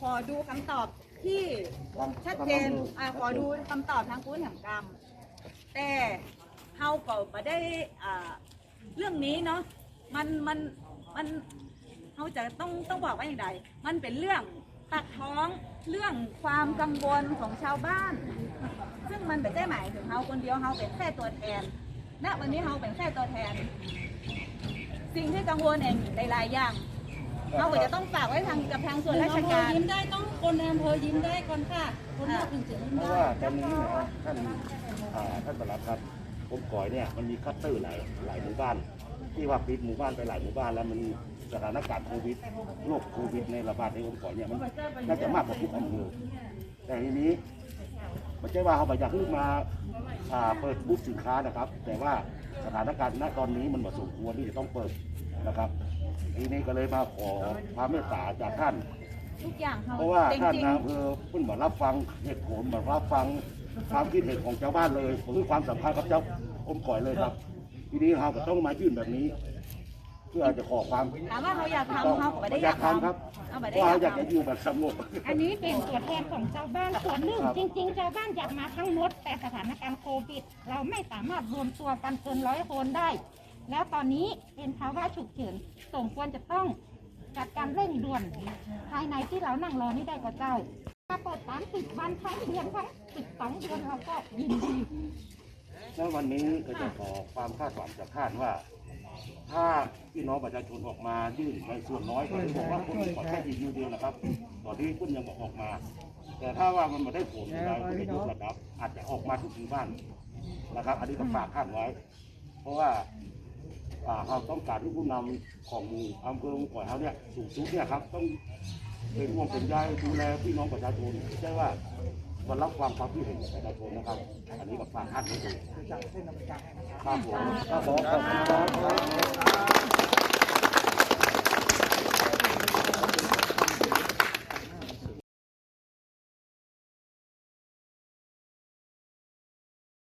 ขอดูคำตอบที่ชัดเจนอ่าขอดูคำตอบทางกู้นแห่งกรรม แต่เฮาก็มาได้อ่าเรื่องนี้เนาะมันมันมันเฮาจะต้องต้องบอกว่าอย่างไรมันเป็นเรื่องปากท้องเรื่องความกังวลของชาวบ้าน ซึ่งมันไม่ได้หมายถึงเฮาคนเดียวเฮาเป็นแค่ตัวแทนณวันนี้เฮาเป็นแค่ตัวแทน สิ่งที่กังวลเองหลายๆอย่าง เฮาก็จะต้องฝากไว้ทางกับทางส่วนราชการยิ้มได้ต้องคนในอำเภอยิ้มได้ก่อนค่ะคนนอกถึงจะยิ้มเพราะได้ว่าตอนนี้นะครับท่านอ่าท่านประหลัดครับผมก่อยเนี่ยมันมีคัตเตอร์หลายหลายหมู่บ้าน ที่ว่าปิดหมู่บ้านไปหลายหมู่บ้านแล้วมันมีสถานการณ์โควิดโรคโควิดในระบาดในองค์ก่อยเนี่ยมันน่าจะมากกว่าทุกอำเภอแต่ทีนี้ไม่ใช่ว่าเขาไปอยากขึ้นมาอ่าเปิดบูธสินค้านะครับ แต่ว่า สถานการณ์ณตอนนี้มันเหมาะสมควรที่จะต้องเปิดนะครับ ทีนี้ก็เลยมาขอความเมตตาจากท่าน ทุกอย่างเฮาเพราะว่าจท่านริงนายอำเภอเพิ่นมารับฟังเหตุผลมารับฟังความคิดเห็นของชาวบ้านเลยผมความสำคัญกับเจ้าอมก่อยเลยครับ ทีนี้เราก็ต้องมายื่นแบบนี้เพื่อจะขอความๆถามว่าเขาอยากทำเขาก็ไม่ได้อยากทำครับทำเขาไม่เพได้ราะอยาเรากอยากทำจะอยู่แบบสงบ อันนี้เป็นตัวแทนของชาวบ้านส่วนหนึ่งครับ จริง ๆ ชาวบ้านอยากมาทั้งหมดแต่สถานการณ์โควิด เราไม่สามารถรวมตัวกันเกินร้อยคนได้ แล้วตอนนี้เป็นภาวะฉุกเฉินสมควรจะต้องจัดการเร่งด่วน ภายในที่เรานั่งรอนี่ได้กว่าเจ้าถ้าเปิดสามสิบวันทั้งเดือนทั้งสิบสองเดือนเราก็ยินดี แล้ววันนี้ก็จะขอความคาดหวังจากท่านว่า ถ้าพี่น้องประชาชนออกมายื่นในส่วนน้อยก็ที่บอกว่าคนขอแค่ทีเดียวนะครับ ตอนที่คุณยังบอกออกมา แต่ถ้าว่ามันมาได้ผลอะไรก็จะยกระดับ อาจจะออกมาทุกหมู่บ้านนะครับ อันนี้ก็ฝากท่านไว้ เพราะว่าเราต้องการที่ผู้นำของหมู่อำเภอหมู่อยเขาเนี่ยสูงสุดเนี่ยครับต้องเป็นห่วงเป็นใยดูแลพี่น้องประชาชนไม่ใช่ว่า มารับฟังความคิดเห็นของประชาชนนะครับ อันนี้ก็ฝากท่านไว้ด้วยครับผมครับผมขอบคุณครับ